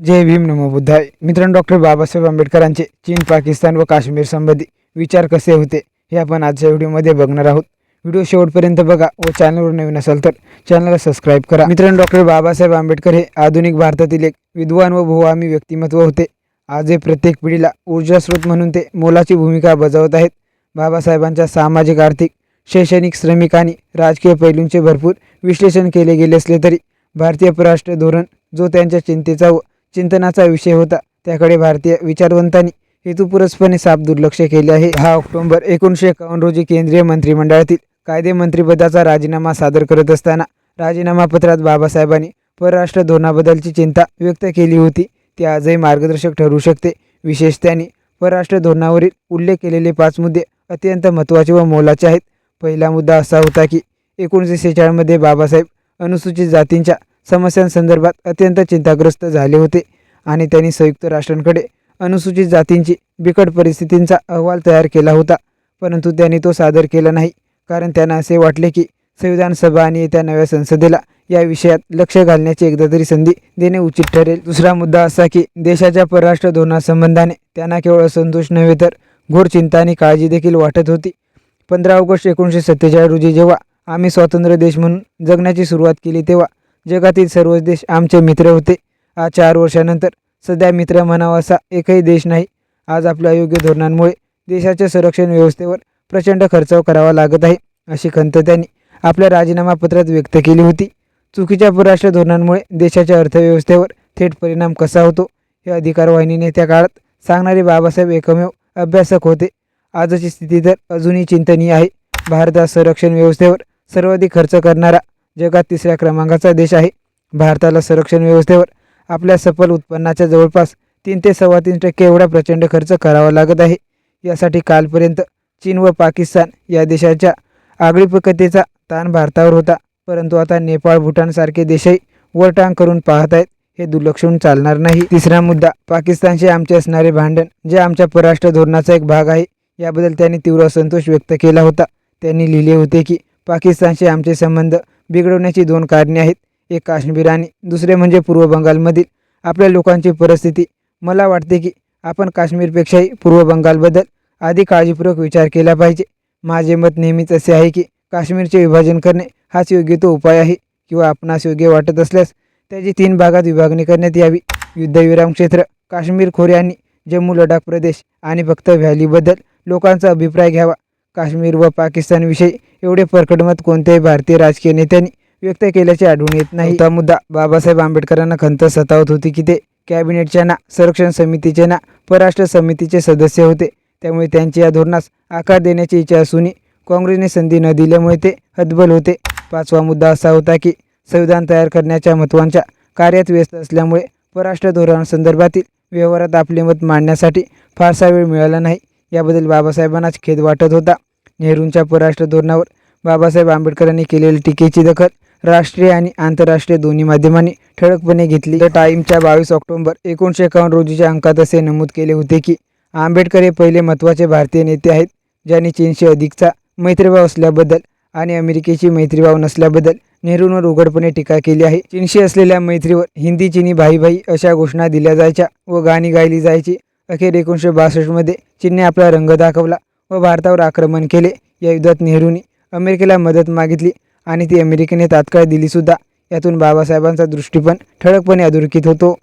जय भीम नमो बुद्धाय. मित्रांनो डॉक्टर बाबासाहेब आंबेडकरांचे चीन पाकिस्तान व काश्मीर संबंधी विचार कसे होते हे आपण आजच्या व्हिडिओमध्ये बघणार आहोत. व्हिडिओ शेवटपर्यंत बघा व चॅनलवर नवीन असाल तर चॅनलला सबस्क्राईब करा. मित्रांनो डॉक्टर बाबासाहेब आंबेडकर हे आधुनिक भारतातील एक विद्वान व बहुआमी व्यक्तिमत्व होते. आजही प्रत्येक पिढीला ऊर्जा स्रोत म्हणून ते मोलाची भूमिका बजावत आहेत. बाबासाहेबांच्या सामाजिक आर्थिक शैक्षणिक श्रमिक आणि राजकीय पैलूंचे भरपूर विश्लेषण केले गेले असले तरी भारतीय परराष्ट्र धोरण जो त्यांच्या चिंतेचा व चिंतनाचा विषय होता. त्याकडे भारतीय विचारवंतांनी हेतुपुरस्पणे साफ दुर्लक्ष केले आहे. दहा ऑक्टोबर एकोणीसशे एकावन्न रोजी केंद्रीय मंत्रिमंडळातील कायदे मंत्रिपदाचा राजीनामा सादर करत असताना राजीनामा पत्रात बाबासाहेबांनी परराष्ट्र धोरणाबद्दलची चिंता व्यक्त केली होती. ती आजही मार्गदर्शक ठरू शकते. विशेष त्यांनी परराष्ट्र धोरणावरील उल्लेख केलेले पाच मुद्दे अत्यंत महत्त्वाचे व मोलाचे आहेत. पहिला मुद्दा असा होता की एकोणीसशे सेहेचाळमध्ये बाबासाहेब अनुसूचित जातींच्या समस्यांसंदर्भात अत्यंत चिंताग्रस्त झाले होते आणि त्यांनी संयुक्त राष्ट्रांकडे अनुसूचित जातींची बिकट परिस्थितींचा अहवाल तयार केला होता. परंतु त्यांनी तो सादर केला नाही. कारण त्यांना असे वाटले की संविधान सभा आणि येत्या नव्या संसदेला या विषयात लक्ष घालण्याची एकदा तरी संधी देणे उचित ठरेल. दुसरा मुद्दा असा की देशाच्या परराष्ट्र धोरणासंबंधाने त्यांना केवळ असंतोष नव्हे तर घोर चिंता आणि काळजी देखील वाटत होती. पंधरा ऑगस्ट एकोणीसशे सत्तेचाळीस रोजी जेव्हा आम्ही स्वतंत्र देश म्हणून जगण्याची सुरुवात केली तेव्हा जगातील सर्वच देश आमचे मित्र होते. आज चार वर्षानंतर सध्या मित्र म्हणावा असा एकही देश नाही. आज आपल्या योग्य धोरणांमुळे देशाच्या संरक्षण व्यवस्थेवर प्रचंड खर्च करावा लागत आहे अशी खंत त्यांनी आपल्या राजीनामा पत्रात व्यक्त केली होती. चुकीच्या परराष्ट्र धोरणांमुळे देशाच्या अर्थव्यवस्थेवर थेट परिणाम कसा होतो हे अधिकारवाहिनीने त्या काळात सांगणारे बाबासाहेब एकमेव अभ्यासक होते. आजची स्थिती तर अजूनही चिंतनीय आहे. भारतात संरक्षण व्यवस्थेवर सर्वाधिक खर्च करणारा जगात तिसऱ्या क्रमांकाचा देश आहे. भारताला संरक्षण व्यवस्थेवर आपल्या सफल उत्पन्नाच्या जवळपास तीन ते सव्वा तीन टक्के एवढा प्रचंड खर्च करावा लागत आहे. यासाठी कालपर्यंत चीन व पाकिस्तान या देशाच्या आगळीपकतेचा ताण भारतावर होता. परंतु आता नेपाळ भूटानसारखे देशही वर टांग करून पाहत आहेत. हे दुर्लक्षून चालणार नाही. तिसरा मुद्दा पाकिस्तानशी आमचे असणारे भांडण जे आमच्या परराष्ट्र धोरणाचा एक भाग आहे याबद्दल त्यांनी तीव्र असंतोष व्यक्त केला होता. त्यांनी लिहिले होते की पाकिस्तानशी आमचे संबंध बिघडवण्याची दोन कारणे आहेत. एक काश्मीर आणि दुसरे म्हणजे पूर्व बंगालमधील आपल्या लोकांची परिस्थिती. मला वाटते की आपण काश्मीरपेक्षाही पूर्व बंगालबद्दल आधी काळजीपूर्वक विचार केला पाहिजे. माझे मत नेहमीच असे आहे की काश्मीरचे विभाजन करणे हाच योग्य तो उपाय आहे किंवा आपणास योग्य वाटत असल्यास त्याची तीन भागात विभागणी करण्यात यावी. युद्धविराम क्षेत्र काश्मीर खोरे आणि जम्मू लडाख प्रदेश आणि फक्त व्हॅलीबद्दल लोकांचा अभिप्राय घ्यावा. काश्मीर व पाकिस्तानविषयी एवढे परखड मत कोणत्याही भारतीय राजकीय नेत्यांनी व्यक्त केल्याचे आढळून येत नाही. हा मुद्दा बाबासाहेब आंबेडकरांना खंत सतावत होती की ते कॅबिनेटच्या ना संरक्षण समितीचे ना परराष्ट्र समितीचे सदस्य होते. त्यामुळे त्यांची या धोरणास आकार देण्याची इच्छा असूनही काँग्रेसने संधी न दिल्यामुळे ते हतबल होते. पाचवा मुद्दा असा होता की संविधान तयार करण्याच्या महत्त्वांच्या कार्यात व्यस्त असल्यामुळे परराष्ट्र धोरणासंदर्भातील व्यवहारात आपले मत मांडण्यासाठी फारसा वेळ मिळाला नाही. याबद्दल बाबासाहेबांनाच खेद वाटत होता. नेहरूंच्या परराष्ट्र धोरणावर बाबासाहेब आंबेडकरांनी केलेली टीकेची दखल राष्ट्रीय आणि आंतरराष्ट्रीय दोन्ही माध्यमांनी ठळकपणे घेतली. द टाईमच्या बावीस ऑक्टोंबर एकोणीसशे एकावन्न रोजीच्या अंकात असे नमूद केले होते की आंबेडकर हे पहिले महत्त्वाचे भारतीय नेते आहेत ज्यांनी चीनशी अधिकचा मैत्रीभाव असल्याबद्दल आणि अमेरिकेची मैत्रीभाव नसल्याबद्दल नेहरूंवर उघडपणे टीका केली आहे. चीनशी असलेल्या मैत्रीवर हिंदी चिनी भाई भाई अशा घोषणा दिल्या जायच्या व गाणी गायली जायची. अखेर एकोणीसशे बासष्टमध्ये चीनने आपला रंग दाखवला व भारतावर आक्रमण केले. या युद्धात नेहरूंनी अमेरिकेला मदत मागितली आणि ती अमेरिकेने तात्काळ दिलीसुद्धा यातून बाबासाहेबांचा दृष्टिकोन ठळकपणे अधोरेखित होतो.